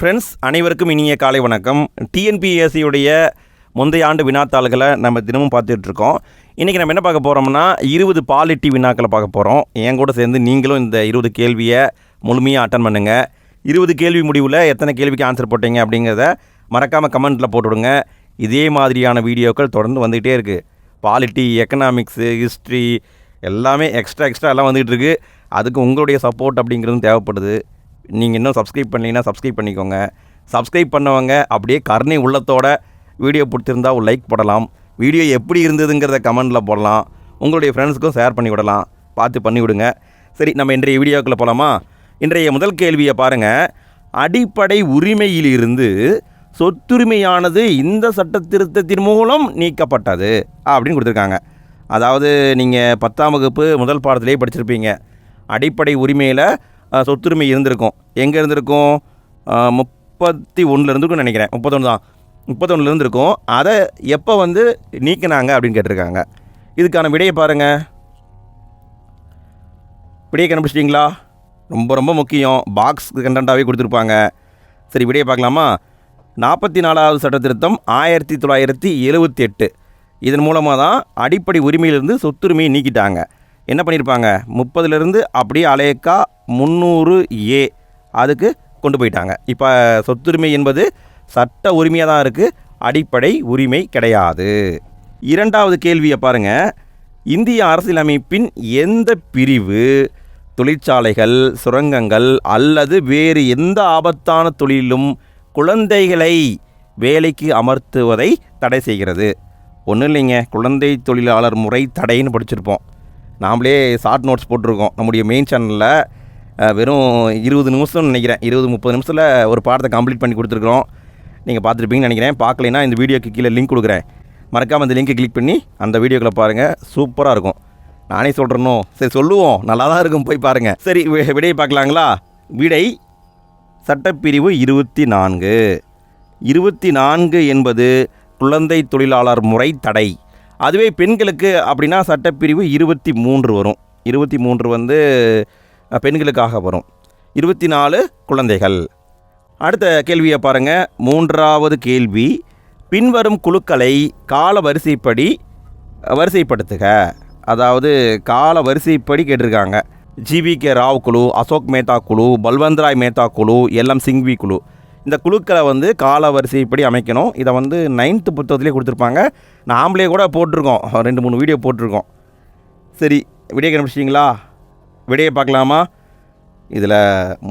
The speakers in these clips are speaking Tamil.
ஃப்ரெண்ட்ஸ் அனைவருக்கும் இனிய காலை வணக்கம். டிஎன்பிஎஸ்சியுடைய முந்தைய ஆண்டு வினாத்தாள்களை நம்ம தினமும் பார்த்துட்ருக்கோம் இன்றைக்கி நம்ம என்ன பார்க்க போகிறோம்னா இருபது பாலிட்டி வினாக்களை பார்க்க போகிறோம் என் கூட சேர்ந்து நீங்களும் இந்த இருபது கேள்வியை முழுமையாக அட்டன் பண்ணுங்கள் இருபது கேள்வி முடிவில் எத்தனை கேள்விக்கு ஆன்சர் போட்டீங்க அப்படிங்கிறத மறக்காமல் கமெண்ட்டில் போட்டுவிடுங்க. இதே மாதிரியான வீடியோக்கள் தொடர்ந்து வந்துகிட்டே இருக்குது பாலிட்டி எக்கனாமிக்ஸு ஹிஸ்ட்ரி எல்லாமே எக்ஸ்ட்ரா எக்ஸ்ட்ரா எல்லாம் வந்துகிட்டு இருக்குது அதுக்கு உங்களுடைய சப்போர்ட் அப்படிங்கிறதும் தேவைப்படுது. நீங்கள் இன்னும் சப்ஸ்கிரைப் பண்ணீங்கன்னா சப்ஸ்கிரைப் பண்ணிக்கோங்க. சப்ஸ்கிரைப் பண்ணவங்க அப்படியே கருணை உள்ளத்தோட வீடியோ பிடிச்சிருந்தா ஒரு லைக் போடலாம். வீடியோ எப்படி இருந்ததுங்கிறத கமெண்டில் போடலாம். உங்களுடைய ஃப்ரெண்ட்ஸுக்கும் ஷேர் பண்ணி விடலாம். பார்த்து பண்ணி விடுங்க. சரி நம்ம இன்றைய வீடியோக்குள்ளே போகலாமா இன்றைய முதல் கேள்வியை பாருங்கள் அடிப்படை உரிமையிலிருந்து சொத்துரிமையானது இந்த சட்ட திருத்தத்தின் மூலம் நீக்கப்பட்டது அப்படின்னு கொடுத்துருக்காங்க. அதாவது நீங்கள் பத்தாம் வகுப்பு முதல் பாடத்திலே படிச்சிருப்பீங்க. அடிப்படை உரிமையில் சொத்துரிமை இருந்திருக்கும். எங்கே இருந்திருக்கும்? முப்பத்தி ஒன்றில் இருந்திருக்கும்னு நினைக்கிறேன். முப்பத்தொன்று தான். முப்பத்தொன்னுல இருந்திருக்கும். அதை எப்போ வந்து நீக்கினாங்க அப்படின்னு கேட்டிருக்காங்க. இதுக்கான விடையை பாருங்கள் விடையை கண்டுபிடிச்சிட்டிங்களா? ரொம்ப ரொம்ப முக்கியம். பாக்ஸ் கண்டென்ட்டாகவே கொடுத்துருப்பாங்க. சரி விடையை பார்க்கலாமா? நாற்பத்தி நாலாவது சட்ட திருத்தம் ஆயிரத்தி தொள்ளாயிரத்தி எழுபத்தி எட்டு. இதன் மூலமாக தான் அடிப்படை உரிமையிலிருந்து சொத்துரிமையை நீக்கிட்டாங்க. என்ன பண்ணியிருப்பாங்க முப்பதுலேருந்து அப்படியே அலையக்கா முந்நூறு ஏ அதுக்கு கொண்டு போயிட்டாங்க. இப்போ சொத்துரிமை என்பது சட்ட உரிமையாக தான் இருக்குது அடிப்படை உரிமை கிடையாது. இரண்டாவது கேள்வியை பாருங்கள் இந்திய அரசியலமைப்பின் எந்த பிரிவு? தொழிற்சாலைகள் சுரங்கங்கள் அல்லது வேறு எந்த ஆபத்தான தொழிலும் குழந்தைகளை வேலைக்கு அமர்த்துவதை தடை செய்கிறது. ஒன்றும் இல்லைங்க. குழந்தை தொழிலாளர் முறை தடைன்னு படிச்சிருப்போம். நாமளே ஷார்ட் நோட்ஸ் போட்டிருக்கோம். நம்முடைய மெயின் சேனலில் வெறும் இருபது நிமிஷம்னு நினைக்கிறேன். இருபது முப்பது நிமிஷத்தில் ஒரு பாடத்தை கம்ப்ளீட் பண்ணி கொடுத்துருக்குறோம். நீங்கள் பார்த்துருப்பீங்கன்னு நினைக்கிறேன். பார்க்கலைன்னா இந்த வீடியோக்கு கீழே லிங்க் கொடுக்குறேன். மறக்காமல் அந்த லிங்க்கை கிளிக் பண்ணி அந்த வீடியோக்களை பாருங்கள் சூப்பராக இருக்கும். நானே சொல்கிறேனோ சரி சொல்லுவோம். நல்லா தான் இருக்கும். போய் பாருங்கள் சரி விடையை பார்க்கலாங்களா? விடை சட்டப்பிரிவு இருபத்தி நான்கு. இருபத்தி நான்கு என்பது குழந்தை தொழிலாளர் முறை தடை. அதுவே பெண்களுக்கு அப்படின்னா சட்டப்பிரிவு இருபத்தி மூன்று வரும். இருபத்தி மூன்று வந்து பெண்களுக்காக வரும். இருபத்தி நாலு குழந்தைகள். அடுத்த கேள்வியை பாருங்கள் மூன்றாவது கேள்வி. பின்வரும் குழுக்களை கால வரிசைப்படி வரிசைப்படுத்துக. அதாவது கால வரிசைப்படி கேட்டிருக்காங்க. ஜிவி கே ராவ் குழு அசோக் மேத்தா குழு பல்வந்த்ராய் மேத்தா குழு எல்எம் சிங்வி குழு. இந்த குழுக்களை வந்து கால வரிசைப்படி அமைக்கணும். இதை வந்து நைன்த்து புத்தகத்துலேயே கொடுத்துருப்பாங்க. நாமளே கூட போட்டிருக்கோம். ரெண்டு மூணு வீடியோ போட்டிருக்கோம். சரி விடையை கண்டுபிடிச்சிங்களா விடையை பார்க்கலாமா? இதில்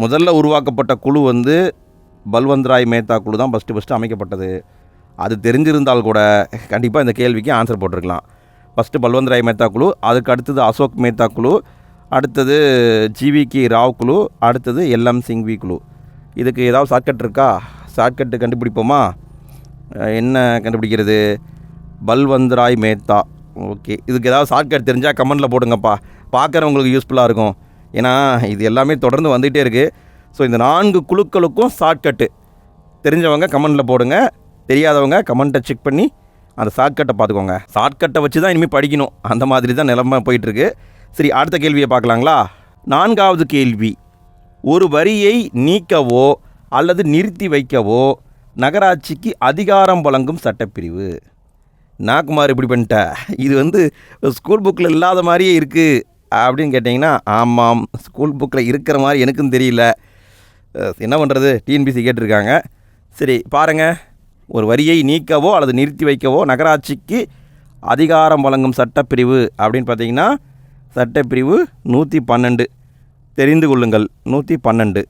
முதல்ல உருவாக்கப்பட்ட குழு வந்து பல்வந்த்ராய் மேத்தா குழு தான் ஃபஸ்ட்டு ஃபஸ்ட்டு அமைக்கப்பட்டது. அது தெரிஞ்சிருந்தால் கூட கண்டிப்பாக இந்த கேள்விக்கு ஆன்சர் போட்டிருக்கலாம். ஃபஸ்ட்டு பல்வந்த்ராய் மேத்தா குழு அதுக்கு அடுத்தது அசோக் மேத்தா குழு அடுத்தது ஜிவிகே ராவ் குழு அடுத்தது எல்எம் சிங்வி குழு. இதுக்கு ஏதாவது ஷார்ட்கட் இருக்கா? ஷார்ட்கட்டு கண்டுபிடிப்போமா? என்ன கண்டுபிடிக்கிறது? பல்வந்த்ராய் மேத்தா. ஓகே. இதுக்கு ஏதாவது ஷார்ட்கட் தெரிஞ்சால் கமெண்டில் போடுங்கப்பா. பார்க்குறவங்களுக்கு யூஸ்ஃபுல்லாக இருக்கும். ஏன்னா இது எல்லாமே தொடர்ந்து வந்துகிட்டே இருக்குது ஸோ இந்த நான்கு குழுக்களுக்கும் ஷார்ட்கட்டு தெரிஞ்சவங்க கமெண்டில் போடுங்க. தெரியாதவங்க கமெண்ட்டை செக் பண்ணி அந்த ஷார்ட்கட்டை பார்த்துக்கோங்க. ஷார்ட்கட்டை வச்சு தான் இனிமேல் படிக்கணும். அந்த மாதிரி தான் நிலமை போயிட்டுருக்கு சரி அடுத்த கேள்வியை பார்க்கலாங்களா? நான்காவது கேள்வி. ஒரு வரியை நீக்கவோ அல்லது நிறுத்தி வைக்கவோ நகராட்சிக்கு அதிகாரம் வழங்கும் சட்டப்பிரிவு. நாகுமார் இப்படி பண்ணிட்ட? இது வந்து ஸ்கூல் புக்கில் இல்லாத மாதிரியே இருக்குது அப்படின்னு கேட்டிங்கன்னா ஆமாம் ஸ்கூல் புக்கில் இருக்கிற மாதிரி எனக்கும் தெரியல. என்ன பண்ணுறது டிஎன்பிசி கேட்டிருக்காங்க. சரி பாருங்கள் ஒரு வரியை நீக்கவோ அல்லது நிறுத்தி வைக்கவோ நகராட்சிக்கு அதிகாரம் வழங்கும் சட்டப்பிரிவு அப்படின்னு பார்த்தீங்கன்னா சட்டப்பிரிவு நூற்றி பன்னெண்டு. தெரிந்து கொள்ளுங்கள். நூற்றி பன்னெண்டு.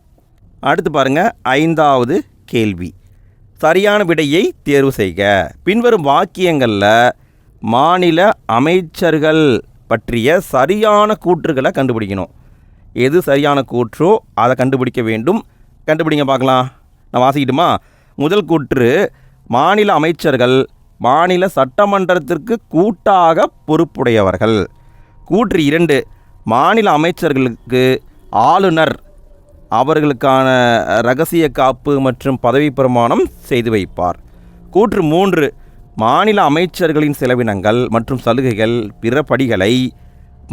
அடுத்து பாருங்கள் ஐந்தாவது கேள்வி. சரியான விடையை தேர்வு செய்க. பின்வரும் வாக்கியங்களில் மாநில அமைச்சர்கள் பற்றிய சரியான கூற்றுகளை கண்டுபிடிக்கணும். எது சரியான கூற்றோ அதை கண்டுபிடிக்க வேண்டும். கண்டுபிடிங்க பார்க்கலாம். நான் வாசிக்கட்டுமா? முதல் கூற்று மாநில அமைச்சர்கள் மாநில சட்டமன்றத்திற்கு கூட்டாக பொறுப்புடையவர்கள். கூற்று இரண்டு மாநில அமைச்சர்களுக்கு ஆளுநர் அவர்களுக்கான ரகசிய காப்பு மற்றும் பதவி பிரமாணம் செய்து வைப்பார். கூற்று மூன்று மாநில அமைச்சர்களின் செலவினங்கள் மற்றும் சலுகைகள் பிற படிகளை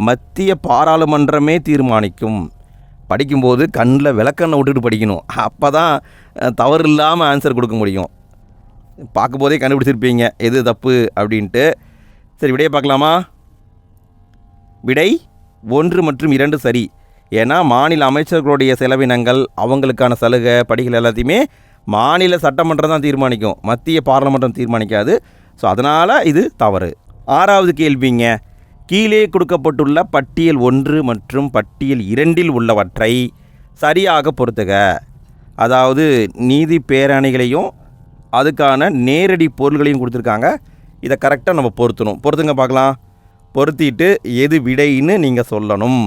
மத்திய பாராளுமன்றமே தீர்மானிக்கும். படிக்கும்போது கண்ணில் விளக்கண்ணை விட்டுட்டு படிக்கணும். அப்போ தான் தவறு இல்லாமல் ஆன்சர் கொடுக்க முடியும். பார்க்கும்போதே கண்டுபிடிச்சிருப்பீங்க எது தப்பு அப்படின்ட்டு. சரி விடையை பார்க்கலாமா? விடை ஒன்று மற்றும் இரண்டு சரி. ஏன்னா மாநில அமைச்சர்களுடைய செலவினங்கள் அவங்களுக்கான சலுகை படிகள் எல்லாத்தையுமே மாநில சட்டமன்றம் தான் தீர்மானிக்கும். மத்திய பாராளுமன்றம் தீர்மானிக்காது. ஸோ அதனால் இது தவறு. ஆறாவது கேள்விங்க. கீழே கொடுக்கப்பட்டுள்ள பட்டியல் ஒன்று மற்றும் பட்டியல் இரண்டில் உள்ளவற்றை சரியாக பொறுத்துக. அதாவது நீதி பேரணிகளையும் அதுக்கான நேரடி பொருள்களையும் கொடுத்துருக்காங்க. இதை கரெக்டாக நம்ம பொருத்தணும். பொறுத்துங்க பார்க்கலாம். பொருத்திட்டு எது விடைன்னு நீங்கள் சொல்லணும்.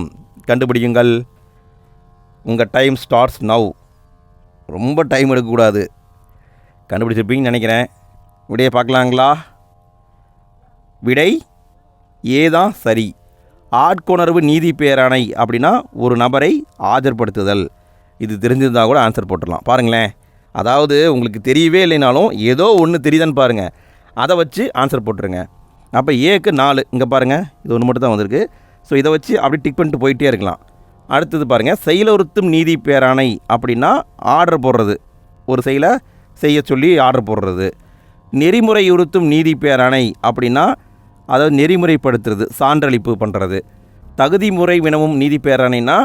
கண்டுபிடிக்குங்கள் உங்கள் டைம் ஸ்டார்ட்ஸ் நவ் ரொம்ப டைம் எடுக்கக்கூடாது. கண்டுபிடிச்சிருப்பீங்கன்னு நினைக்கிறேன். விடையை பார்க்கலாங்களா? விடை ஏதான் சரி. ஆட்கொணர்வு நீதி பேராணை அப்படின்னா ஒரு நபரை ஆஜர்படுத்துதல். இது தெரிஞ்சிருந்தா கூட ஆன்சர் போட்டுடலாம். பாருங்களேன். அதாவது உங்களுக்கு தெரியவே இல்லைனாலும் ஏதோ ஒன்று தெரியுதான்னு பாருங்கள் அதை வச்சு ஆன்சர் போட்டுருங்க. அப்போ ஏக்கு நாலு. இங்கே பாருங்கள் இது ஒன்று மட்டும் தான் வந்திருக்கு. ஸோ இதை வச்சு அப்படி டிக் பண்ணிட்டு போயிட்டே இருக்கலாம். அடுத்தது பாருங்கள் செயலுறுத்தும் நீதி பேராணை அப்படின்னா ஆர்டர் போடுறது. ஒரு செயலை செய்ய சொல்லி ஆர்டர் போடுறது. நெறிமுறை உறுத்தும் நீதி பேராணை அப்படின்னா அதாவது நெறிமுறைப்படுத்துறது சான்றளிப்பு பண்ணுறது தகுதி முறை வினவும் நீதி பேராணைனா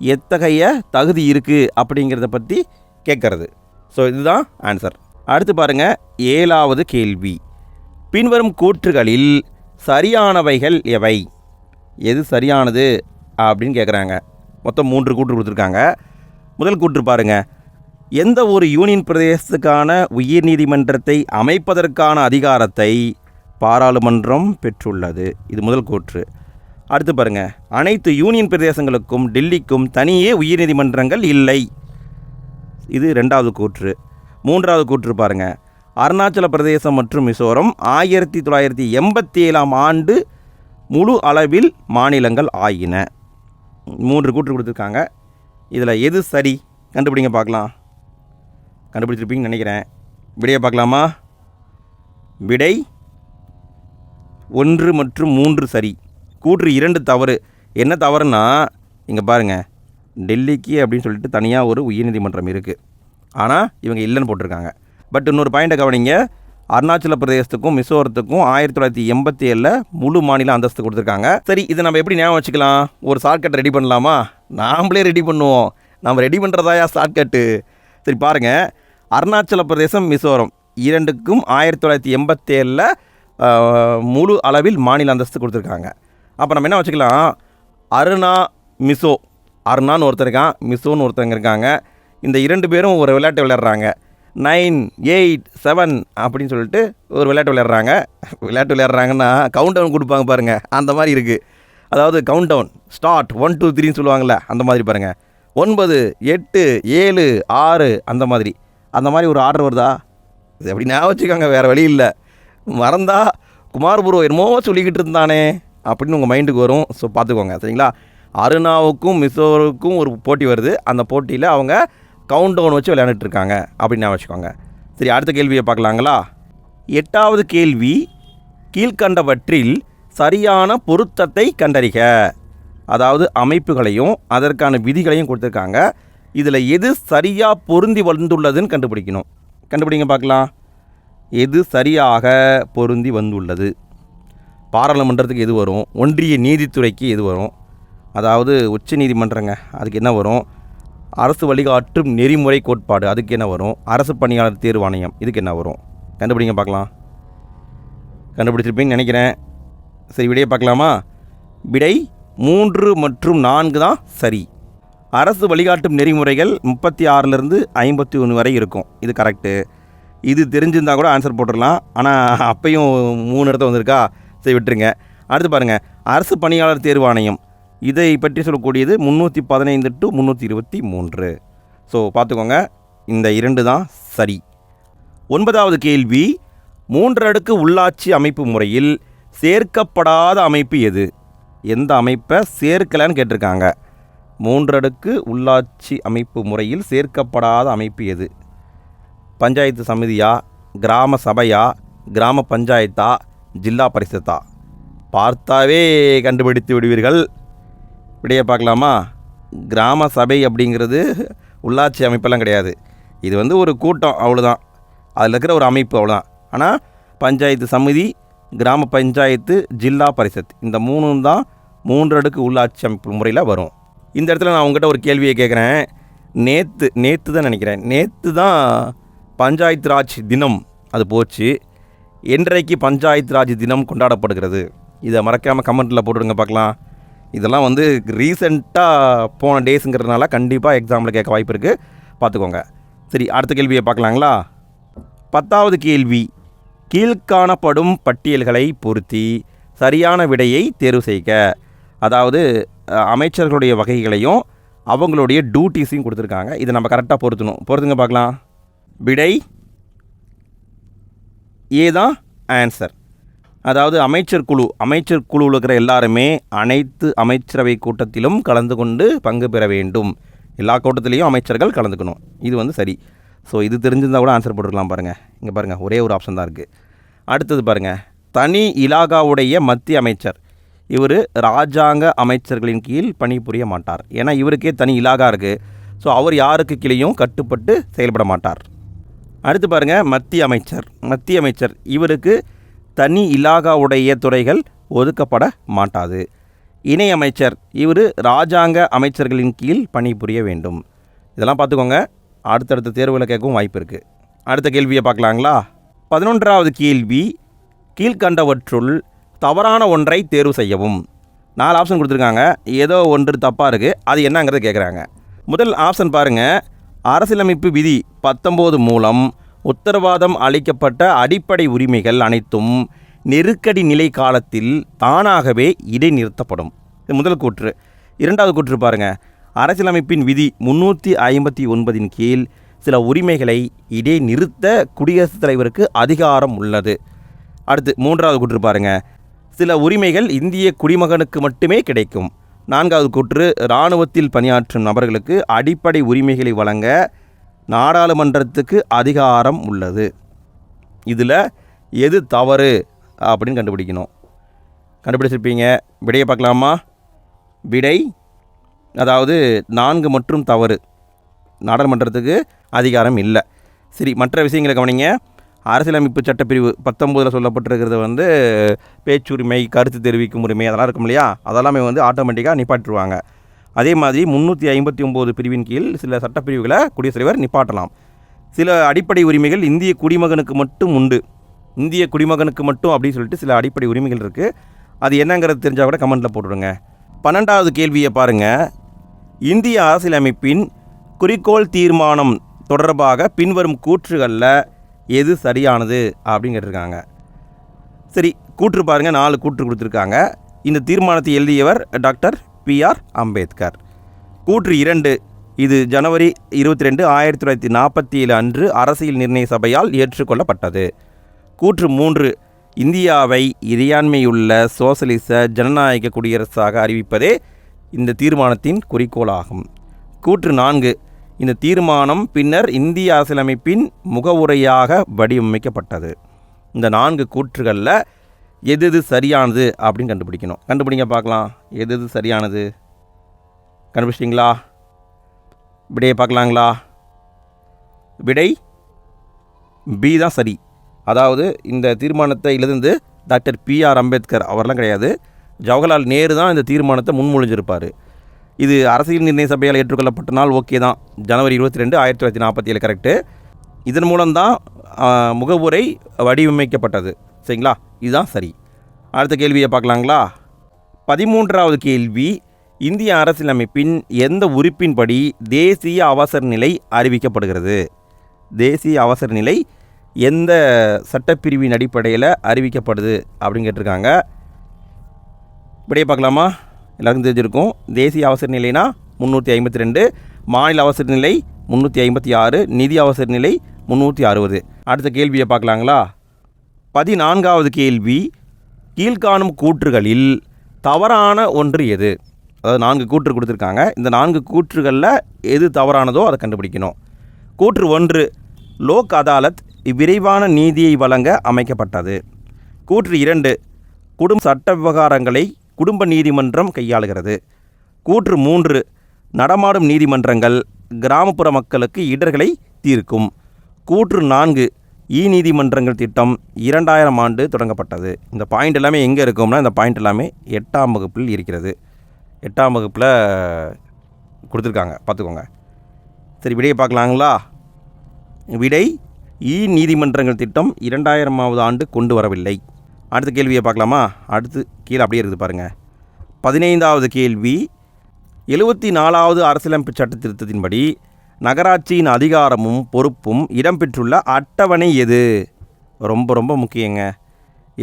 எத்தகைய தகுதி இருக்குது அப்படிங்கிறத பற்றி கேட்கறது. ஸோ இதுதான் ஆன்சர் அடுத்து பாருங்கள் ஏழாவது கேள்வி. பின்வரும் கூற்றுகளில் சரியானவைகள் எவை? எது சரியானது அப்படின்னு கேட்குறாங்க மொத்தம் மூன்று கூற்று கொடுத்துருக்காங்க. முதல் கூற்று பாருங்க. எந்த ஒரு யூனியன் பிரதேசத்துக்கான உயர்நீதிமன்றத்தை அமைப்பதற்கான அதிகாரத்தை பாராளுமன்றம் பெற்றுள்ளது. இது முதல் கூற்று. அடுத்து பாருங்க. அனைத்து யூனியன் பிரதேசங்களுக்கும் டெல்லிக்கும் தனியே உயர்நீதிமன்றங்கள் இல்லை. இது ரெண்டாவது கூற்று. மூன்றாவது கூற்று பாருங்க. அருணாச்சல பிரதேசம் மற்றும் மிசோரம் ஆயிரத்தி தொள்ளாயிரத்தி எண்பத்தி ஏழாம் ஆண்டு முழு அளவில் மாநிலங்கள் ஆயின. மூன்று கூற்று கொடுத்துருக்காங்க. இதில் எது சரி? கண்டுபிடிங்க பார்க்கலாம். கண்டுபிடிச்சிருப்பீங்கன்னு நினைக்கிறேன். விடையை பார்க்கலாமா? விடை ஒன்று மற்றும் மூன்று சரி. கூற்று இரண்டு தவறு. என்ன தவறுனா இங்கே பாருங்கள் டெல்லிக்கு அப்படின்னு சொல்லிட்டு தனியாக ஒரு உயர்நீதிமன்றம் இருக்குது ஆனால் இவங்க இல்லைன்னு போட்டிருக்காங்க. பட் இன்னொரு பாயிண்ட்டை கவனிங்க. அருணாச்சல பிரதேசத்துக்கும் மிசோரத்துக்கும் ஆயிரத்தி தொள்ளாயிரத்தி எண்பத்தி ஏழில் முழு மாநில அந்தஸ்து கொடுத்துருக்காங்க. சரி இதை நம்ம எப்படி ஞாபகம் வச்சுக்கலாம்? ஒரு ஷார்ட்கட் ரெடி பண்ணலாமா? நாம்ளே ரெடி பண்ணுவோம். நம்ம ரெடி பண்ணுறதாயா ஷார்ட்கட்டு சரி பாருங்கள் அருணாச்சல பிரதேசம் மிசோரம் இரண்டுக்கும் ஆயிரத்தி தொள்ளாயிரத்தி எண்பத்தேழில் முழு அளவில் மாநில அந்தஸ்து கொடுத்துருக்காங்க. அப்போ நம்ம என்ன வச்சுக்கலாம்? அருணா மிசோ. அருணான்னு ஒருத்தர் இருக்கான் மிசோன்னு ஒருத்தவங்க இருக்காங்க. இந்த இரண்டு பேரும் ஒரு விளையாட்டு விளையாடுறாங்க. நைன் எயிட் செவன் அப்படின்னு சொல்லிட்டு ஒரு விளையாட்டு விளையாடுறாங்க. விளையாட்டு விளையாடுறாங்கன்னா கவுண்ட் டவுன் கொடுப்பாங்க பாருங்கள் அந்த மாதிரி இருக்குது அதாவது count down start one two த்ரீன்னு சொல்லுவாங்கள்ல அந்த மாதிரி பாருங்கள் ஒன்பது எட்டு ஏழு ஆறு அந்த மாதிரி. அந்த மாதிரி ஒரு ஆர்டர் வருதா? இது எப்படி ஞாபகம் வச்சுக்கோங்க வேறு வழி இல்லை. மறந்தா குமார் ப்ரோ என்னமோ சொல்லிக்கிட்டு இருந்தானே அப்படின்னு உங்கள் மைண்டுக்கு வரும். ஸோ பார்த்துக்கோங்க சரிங்களா? அருணாவுக்கும் மிசோருக்கும் ஒரு போட்டி வருது. அந்த போட்டியில் அவங்க கவுண்ட் டவுன் வச்சு விளையாண்டுட்டு இருக்காங்க அப்படின்னு வச்சுக்கோங்க. சரி அடுத்த கேள்வியை பார்க்கலாங்களா? எட்டாவது கேள்வி கீழ்கண்டவற்றில் சரியான பொருத்தத்தை கண்டறிக. அதாவது அமைப்புகளையும் அதற்கான விதிகளையும் கொடுத்துருக்காங்க. இதில் எது சரியாக பொருந்தி வந்துள்ளதுன்னு கண்டுபிடிக்கணும். கண்டுபிடிங்க பார்க்கலாம். எது சரியாக பொருந்தி வந்துள்ளது? பாராளுமன்றத்துக்கு எது வரும்? ஒன்றிய நீதித்துறைக்கு எது வரும்? அதாவது உச்ச நீதிமன்றங்க அதுக்கு என்ன வரும்? அரசு வழிகாட்டும் நெறிமுறை கோட்பாடு. அதுக்கு என்ன வரும்? அரசு பணியாளர் தேர்வாணையம் இதுக்கு என்ன வரும்? கண்டுபிடிங்க பார்க்கலாம். கண்டுபிடிச்சிருப்பீங்கன்னு நினைக்கிறேன். சரி விடையை பார்க்கலாமா? விடை மூன்று மற்றும் நான்கு தான் சரி. அரசு வழிகாட்டும் நெறிமுறைகள் முப்பத்தி ஆறிலிருந்து ஐம்பத்தி ஒன்று வரை இருக்கும். இது கரெக்டு இது தெரிஞ்சிருந்தா கூட ஆன்சர் போட்டுடலாம். ஆனால் அப்பையும் மூணு இடத்த வந்திருக்கா? சரி விட்டுருங்க. அடுத்து பாருங்கள் அரசு பணியாளர் தேர்வாணையம் இதை பற்றி சொல்லக்கூடியது முந்நூற்றி பதினைந்து டு முந்நூற்றி இருபத்தி மூன்று. ஸோ பார்த்துக்கோங்க. இந்த இரண்டு தான் சரி. ஒன்பதாவது கேள்வி மூன்று அடுக்கு உள்ளாட்சி அமைப்பு முறையில் சேர்க்கப்படாத அமைப்பு எது? எந்த அமைப்பை சேர்க்கலைன்னு கேட்டிருக்காங்க. மூன்றடுக்கு உள்ளாட்சி அமைப்பு முறையில் சேர்க்கப்படாத அமைப்பு எது? பஞ்சாயத்து சமிதியா கிராம சபையா கிராம பஞ்சாயத்தா ஜில்லா பரிசத்தா? பார்த்தாவே கண்டுபிடித்து விடுவீர்கள். விடைய பார்க்கலாமா? கிராம சபை அப்படிங்கிறது உள்ளாட்சி அமைப்பெல்லாம் கிடையாது. இது வந்து ஒரு கூட்டம் அவ்வளோதான் அதில் இருக்கிற ஒரு அமைப்பு அவ்வளோதான் ஆனால் பஞ்சாயத்து சமிதி கிராம பஞ்சாயத்து ஜில்லா பரிஷத் இந்த மூணும் தான் மூன்று அடுக்கு உள்ளாட்சி அமைப்பு முறையில் வரும். இந்த இடத்துல நான் உங்ககிட்ட ஒரு கேள்வியை கேட்குறேன் நேற்று நேற்று தான் நினைக்கிறேன். நேற்று தான் பஞ்சாயத்து ராஜ் தினம் அது போச்சு. என்றைக்கு பஞ்சாயத்து ராஜ் தினம் கொண்டாடப்படுகிறது? இதை மறக்காமல் கமெண்ட்டில் போட்டுடுங்க பார்க்கலாம். இதெல்லாம் வந்து ரீசெண்டாக போன டேஸுங்கிறதுனால கண்டிப்பாக எக்ஸாமில் கேட்க வாய்ப்பு இருக்குது பார்த்துக்கோங்க. சரி அடுத்த கேள்வியை பார்க்கலாங்களா? பத்தாவது கேள்வி. கீழ்காணப்படும் பட்டியல்களை பொருத்தி சரியான விடையை தேர்வு செய்க. அதாவது அமைச்சர்களுடைய வகைகளையும் அவங்களுடைய டியூட்டிஸையும் கொடுத்துருக்காங்க. இதை நம்ம கரெக்டாக பொருத்தணும். பொறுத்துங்க பார்க்கலாம். விடை ஏ தான் ஆன்சர் அதாவது அமைச்சர் குழு அமைச்சர் குழுவில் இருக்கிற எல்லாருமே அனைத்து அமைச்சரவை கூட்டத்திலும் கலந்து கொண்டு பங்கு பெற வேண்டும். எல்லா கூட்டத்திலையும் அமைச்சர்கள் கலந்துக்கணும். இது வந்து சரி. ஸோ இது தெரிஞ்சிருந்தால் கூட ஆன்சர் போட்டுருக்கலாம் பாருங்கள் இங்கே பாருங்கள் ஒரே ஒரு ஆப்ஷன் தான் இருக்குது அடுத்தது பாருங்கள் தனி இலாகாவுடைய மத்திய அமைச்சர். இவர் ராஜாங்க அமைச்சர்களின் கீழ் பணிபுரிய மாட்டார். ஏன்னா இவருக்கே தனி இலாகா இருக்குது ஸோ அவர் யாருக்கு கீழேயும் கட்டுப்பட்டு செயல்பட மாட்டார். அடுத்து பாருங்க மத்திய அமைச்சர். மத்திய அமைச்சர் இவருக்கு தனி இலாகாவுடைய துறைகள் ஒதுக்கப்பட மாட்டாது. இணை அமைச்சர் இவர் ராஜாங்க அமைச்சர்களின் கீழ் பணிபுரிய வேண்டும். இதெல்லாம் பார்த்துக்கோங்க. அடுத்தடுத்த தேர்வுகளை கேட்கவும் வாய்ப்பு இருக்குது அடுத்த கேள்வியை பார்க்கலாங்களா? பதினொன்றாவது கேள்வி கீழ்கண்டவற்றுள் தவறான ஒன்றை தேர்வு செய்யவும். நாலு ஆப்ஷன் கொடுத்துருக்காங்க. ஏதோ ஒன்று தப்பாக இருக்குது அது என்னங்கிறத கேட்குறாங்க முதல் ஆப்ஷன் பாருங்கள் அரசியலமைப்பு விதி பத்தொம்போது மூலம் உத்தரவாதம் அளிக்கப்பட்ட அடிப்படை உரிமைகள் அனைத்தும் நெருக்கடி நிலை காலத்தில் தானாகவே இடைநிறுத்தப்படும். இது முதல் கூற்று. இரண்டாவது கூற்று பாருங்கள் அரசியலமைப்பின் விதி முன்னூற்றி ஐம்பத்தி ஒன்பதின் கீழ் சில உரிமைகளை இடைநிறுத்த குடியரசுத் தலைவருக்கு அதிகாரம் உள்ளது. அடுத்து மூன்றாவது கூற்று பாருங்கள் சில உரிமைகள் இந்திய குடிமகனுக்கு மட்டுமே கிடைக்கும். நான்காவது கூற்று இராணுவத்தில் பணியாற்றும் நபர்களுக்கு அடிப்படை உரிமைகளை வழங்க நாடாளுமன்றத்துக்கு அதிகாரம் உள்ளது. இதில் எது தவறு அப்படின்னு கண்டுபிடிக்கணும். கண்டுபிடிச்சிருப்பீங்க. விடையை பார்க்கலாமா? விடை அதாவது நான்கு மற்றும் தவறு. நாடாளுமன்றத்துக்கு அதிகாரம் இல்லை. சரி மற்ற விஷயங்களை கவனிங்க. அரசியலமைப்பு சட்டப்பிரிவு பத்தொம்போதில் சொல்லப்பட்டிருக்கிறது வந்து பேச்சுரிமை கருத்து தெரிவிக்கும் உரிமை அதெல்லாம் இருக்கும் இல்லையா? அதெல்லாமே வந்து ஆட்டோமேட்டிக்காக நிப்பாட்டிடுவாங்க அதே மாதிரி முந்நூற்றி ஐம்பத்தி ஒம்பது பிரிவின் கீழ் சில சட்டப்பிரிவுகளை குடியரசுத் தலைவர் நிப்பாட்டலாம். சில அடிப்படை உரிமைகள் இந்திய குடிமகனுக்கு மட்டும் உண்டு. இந்திய குடிமகனுக்கு மட்டும் அப்படின்னு சொல்லிட்டு சில அடிப்படை உரிமைகள் இருக்குது அது என்னங்கிறது தெரிஞ்சால் கூட கமெண்ட்டில் போட்டுவிடுங்க பன்னெண்டாவது கேள்வியை பாருங்கள் இந்திய அரசியலமைப்பின் குறிக்கோள் தீர்மானம் தொடர்பாக பின்வரும் கூற்றுகளில் எது சரியானது அப்படின்னு கேட்டிருக்காங்க. சரி கூற்று பாருங்கள் நாலு கூற்று கொடுத்துருக்காங்க. இந்த தீர்மானத்தை எழுதியவர் டாக்டர் பி ஆர் அம்பேத்கர். கூற்று இரண்டு இது ஜனவரி இருபத்தி ரெண்டு ஆயிரத்தி தொள்ளாயிரத்தி நாற்பத்தி ஏழு அன்று அரசியல் நிர்ணய சபையால் ஏற்றுக்கொள்ளப்பட்டது. கூற்று மூன்று இந்தியாவை இறையாண்மையுள்ள சோசலிச ஜனநாயக குடியரசாக அறிவிப்பதே இந்த தீர்மானத்தின் குறிக்கோளாகும். கூற்று நான்கு இந்த தீர்மானம் பின்னர் இந்திய அரசியலமைப்பின் முகவுரையாக வடிவமைக்கப்பட்டது. இந்த நான்கு கூற்றுகளில் எது எது சரியானது அப்படின்னு கண்டுபிடிக்கணும். கண்டுபிடிங்க பார்க்கலாம். எது எது சரியானது? கண்டுபிடிச்சிட்டிங்களா? விடையை பார்க்கலாங்களா? விடை பி தான் சரி. அதாவது இந்த தீர்மானத்தை எழுதுந்து டாக்டர் பிஆர் அம்பேத்கர் அவரெல்லாம் கிடையாது. ஜவஹர்லால் நேரு தான் இந்த தீர்மானத்தை முன்மொழிஞ்சிருப்பார். இது அரசியல் நிர்ணய சபையால் ஏற்றுக்கொள்ளப்பட்ட நாள் ஓகே தான். ஜனவரி இருபத்தி ரெண்டு ஆயிரத்தி தொள்ளாயிரத்தி நாற்பத்தி ஏழு கரெக்டு இதன் மூலம்தான் தான் முகவுரை வடிவமைக்கப்பட்டது. சரிங்களா? இதுதான் சரி. அடுத்த கேள்வியை பார்க்கலாங்களா? பதிமூன்றாவது கேள்வி இந்திய அரசியலமைப்பின் எந்த உறுப்பின்படி தேசிய அவசர நிலை அறிவிக்கப்படுகிறது? தேசிய அவசர நிலை எந்த சட்டப்பிரிவின் அடிப்படையில் அறிவிக்கப்படுது அப்படின்னு கேட்டிருக்காங்க. இப்படியே பார்க்கலாமா? எல்லாருக்கும் தெரிஞ்சிருக்கும். தேசிய அவசர நிலைனா முந்நூற்றி ஐம்பத்தி ரெண்டு மாநில அவசர நிலை முந்நூற்றி ஐம்பத்தி ஆறு நிதி அவசர நிலை முந்நூற்றி அறுபது. அடுத்த கேள்வியை பார்க்கலாங்களா? பதினான்காவது கேள்வி கீழ்காணும் கூற்றுகளில் தவறான ஒன்று எது? அதாவது நான்கு கூற்று கொடுத்துருக்காங்க. இந்த நான்கு கூற்றுகளில் எது தவறானதோ அதை கண்டுபிடிக்கணும். கூற்று ஒன்று லோக் அதாலத் விரைவான நீதியை வழங்க அமைக்கப்பட்டது. கூற்று இரண்டு குடும்ப சட்ட விவகாரங்களை குடும்ப நீதிமன்றம் கையாளுகிறது. கூற்று மூன்று நடமாடும் நீதிமன்றங்கள் கிராமப்புற மக்களுக்கு இடர்களை தீர்க்கும். கூற்று நான்கு இ நீதிமன்றங்கள் திட்டம் இரண்டாயிரம் ஆண்டு தொடங்கப்பட்டது. இந்த பாயிண்ட் எல்லாமே எங்கே இருக்கும்னா இந்த பாயிண்ட் எல்லாமே எட்டாம் வகுப்பில் இருக்கிறது. எட்டாம் வகுப்பில் கொடுத்துருக்காங்க. பார்த்துக்கோங்க. சரி விடையை பார்க்கலாங்களா? விடை இ நீதிமன்றங்கள் திட்டம் இரண்டாயிரமாவது ஆண்டு கொண்டு வரவில்லை. அடுத்த கேள்வியை பார்க்கலாமா? அடுத்து கீழே அப்படியே இருக்குது பாருங்கள் பதினைந்தாவது கேள்வி எழுபத்தி நாலாவது அரசியலமைப்பு சட்ட திருத்தத்தின்படி நகராட்சியின் அதிகாரமும் பொறுப்பும் இடம்பெற்றுள்ள அட்டவணை எது? ரொம்ப ரொம்ப முக்கியங்க.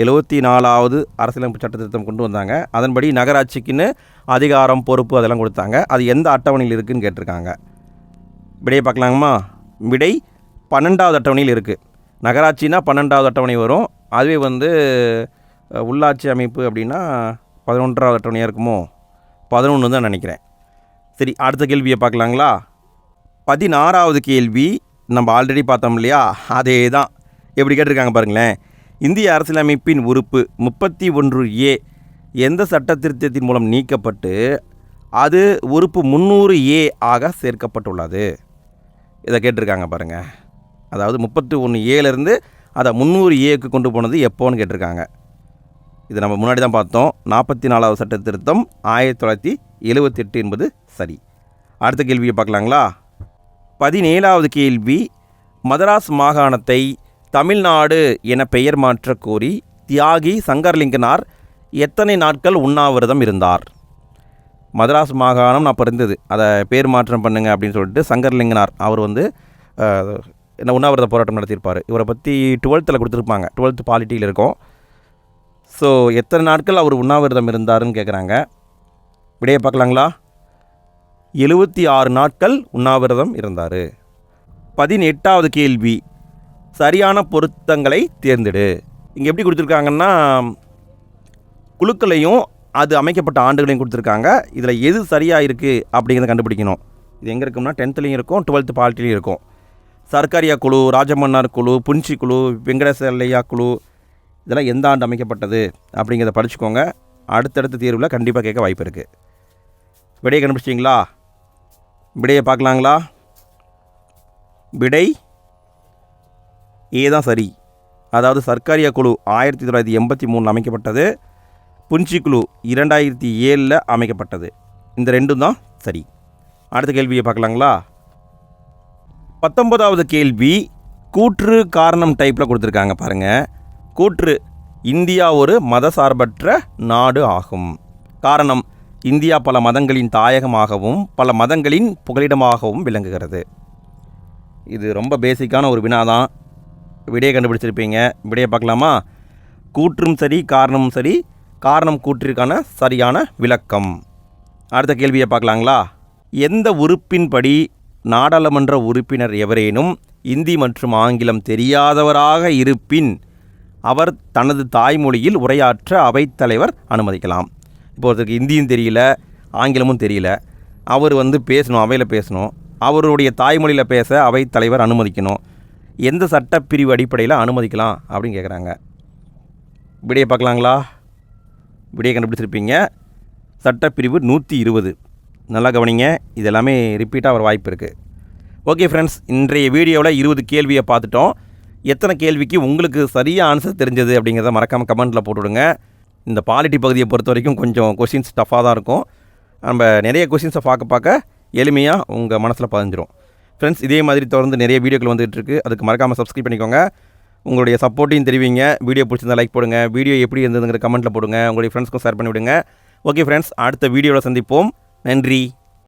எழுபத்தி நாலாவது அரசியலமைப்பு சட்டத்திருத்தம் கொண்டு வந்தாங்க. அதன்படி நகராட்சிக்குன்னு அதிகாரம் பொறுப்பு அதெல்லாம் கொடுத்தாங்க. அது எந்த அட்டவணையில் இருக்குதுன்னு கேட்டிருக்காங்க. விடையை பார்க்கலாங்கம்மா? விடை பன்னெண்டாவது அட்டவணையில் இருக்குது நகராட்சினா பன்னெண்டாவது அட்டவணை வரும். அதுவே வந்து உள்ளாட்சி அமைப்பு அப்படின்னா பதினொன்றாவது அட்டவணையாக இருக்குமோ? பதினொன்று தான் நினைக்கிறேன். சரி அடுத்த கேள்வியை பார்க்கலாங்களா? பதினாறாவது கேள்வி நம்ம ஆல்ரெடி பார்த்தோம் இல்லையா? அதே தான் எப்படி கேட்டிருக்காங்க பாருங்களேன். இந்திய அரசியலமைப்பின் உறுப்பு முப்பத்தி ஒன்று ஏ எந்த சட்ட திருத்தத்தின் மூலம் நீக்கப்பட்டு அது உறுப்பு முந்நூறு ஏ ஆக சேர்க்கப்பட்டுள்ளது. இதை கேட்டிருக்காங்க பாருங்கள் அதாவது முப்பத்தி ஒன்று ஏலேருந்து அதை முந்நூறு ஏக்கு கொண்டு போனது எப்போன்னு கேட்டிருக்காங்க. இது நம்ம முன்னாடி தான் பார்த்தோம். நாற்பத்தி நாலாவது சட்ட திருத்தம் ஆயிரத்தி தொள்ளாயிரத்தி எழுபத்தெட்டு என்பது சரி. அடுத்த கேள்வியை பார்க்கலாங்களா? பதினேழாவது கேள்வி மதராஸ் மாகாணத்தை தமிழ்நாடு என பெயர் மாற்றக் கோரி தியாகி சங்கர்லிங்கனார் எத்தனை நாட்கள் உண்ணாவிரதம் இருந்தார்? மதராஸ் மாகாணம் நான் பிறந்தது அதை பேர் மாற்றம் பண்ணுங்க அப்படின்னு சொல்லிட்டு சங்கர்லிங்கனார் அவர் வந்து என்ன உண்ணாவிரத போராட்டம் நடத்தியிருப்பார். இவரை பற்றி டுவெல்த்தில் கொடுத்துருப்பாங்க. டுவெல்த் பாலிட்டியில் இருக்கும். ஸோ எத்தனை நாட்கள் அவர் உண்ணாவிரதம் இருந்தாருன்னு கேட்குறாங்க விடையை பார்க்கலாங்களா? எழுபத்தி ஆறு நாட்கள் உண்ணாவிரதம் இருந்தார். பதினெட்டாவது கேள்வி சரியான பொருத்தங்களை தேர்ந்தெடு. இங்கே எப்படி கொடுத்துருக்காங்கன்னா குழுக்களையும் அது அமைக்கப்பட்ட ஆண்டுகளையும் கொடுத்துருக்காங்க. இதில் எது சரியாக இருக்குது அப்படிங்கிறத கண்டுபிடிக்கணும். இது எங்கே இருக்கும்னா டென்த்துலேயும் இருக்கும் டுவெல்த்து பாலிட்டிலையும் இருக்கும். சர்க்காரியா குழு ராஜமன்னார் குழு புன்சி குழு வெங்கடேசல்லையா குழு இதெல்லாம் எந்த ஆண்டு அமைக்கப்பட்டது அப்படிங்கிறத படிச்சுக்கோங்க. அடுத்தடுத்த தேர்வில் கண்டிப்பாக கேட்க வாய்ப்பு இருக்குது விடையை கண்டுபிடிச்சிங்களா விடையை பார்க்கலாங்களா? விடை ஏ தான் சரி. அதாவது சர்க்காரியா குழு ஆயிரத்தி தொள்ளாயிரத்தி எண்பத்தி மூணில் அமைக்கப்பட்டது. புன்சி குழு இரண்டாயிரத்தி ஏழில் அமைக்கப்பட்டது. இந்த ரெண்டும் தான் சரி. அடுத்த கேள்வியை பார்க்கலாங்களா? பத்தொன்பதாவது கேள்வி கூற்று காரணம் டைப்பில் கொடுத்துருக்காங்க பாருங்கள் கூற்று இந்தியா ஒரு மதசார்பற்ற நாடு ஆகும். காரணம் இந்தியா பல மதங்களின் தாயகமாகவும் பல மதங்களின் புகலிடமாகவும் விளங்குகிறது. இது ரொம்ப பேசிக்கான ஒரு வினா தான். விடையை கண்டுபிடிச்சிருப்பீங்க. விடையை பார்க்கலாமா? கூற்றும் சரி காரணமும் சரி காரணம் கூற்றிற்கான சரியான விளக்கம். அடுத்த கேள்வியை பார்க்கலாங்களா? எந்த உறுப்பின்படி நாடாளுமன்ற உறுப்பினர் எவரேனும் இந்தி மற்றும் ஆங்கிலம் தெரியாதவராக இருப்பின் அவர் தனது தாய்மொழியில் உரையாற்ற அவைத்தலைவர் அனுமதிக்கலாம். இப்போ ஒருத்தருக்கு ஹிந்தியும் தெரியல ஆங்கிலமும் தெரியல. அவர் வந்து பேசணும் அவையில் பேசணும். அவருடைய தாய்மொழியில் பேச அவை தலைவர் அனுமதிக்கணும். எந்த சட்டப்பிரிவு அடிப்படையில் அனுமதிக்கலாம் அப்படின்னு கேட்குறாங்க விடையை பார்க்கலாங்களா விடையை கண்டுபிடிச்சிருப்பீங்க. சட்டப்பிரிவு நூற்றி இருபது. நல்லா கவனிங்க இது எல்லாமே ரிப்பீட்டாக வர வாய்ப்பு இருக்குது ஓகே ஃப்ரெண்ட்ஸ் இன்றைய வீடியோவில் இருபது கேள்வியை பார்த்துட்டோம். எத்தனை கேள்விக்கு உங்களுக்கு சரியாக ஆன்சர் தெரிஞ்சது அப்படிங்கிறத மறக்காமல் கமெண்ட்டில் போட்டுவிடுங்க. இந்த பாலிட்டி பகுதியை பொறுத்த வரைக்கும் கொஞ்சம் கொஷின்ஸ் டஃப்பாக தான் இருக்கும். நம்ம நிறைய கொஷின்ஸை பார்க்க பார்க்க எளிமையாக உங்கள் மனசில் பதிஞ்சிரும். ஃப்ரெண்ட்ஸ் இதே மாதிரி தொடர்ந்து நிறைய வீடியோக்கள் வந்துகிட்டுருக்கு அதுக்கு மறக்காமல் சப்ஸ்கிரைப் பண்ணிக்கோங்க. உங்களுடைய சப்போர்ட்டையும் தெரிவிங்க. வீடியோ பிடிச்சிருந்தா லைக் போடுங்க. வீடியோ எப்படி இருந்ததுங்கிற கமெண்ட்டில் போடுங்க. உங்களுடைய ஃப்ரெண்ட்ஸ்க்கும் ஷேர் பண்ணிவிடுங்க. ஓகே ஃப்ரெண்ட்ஸ் அடுத்த வீடியோவில் சந்திப்போம். நன்றி.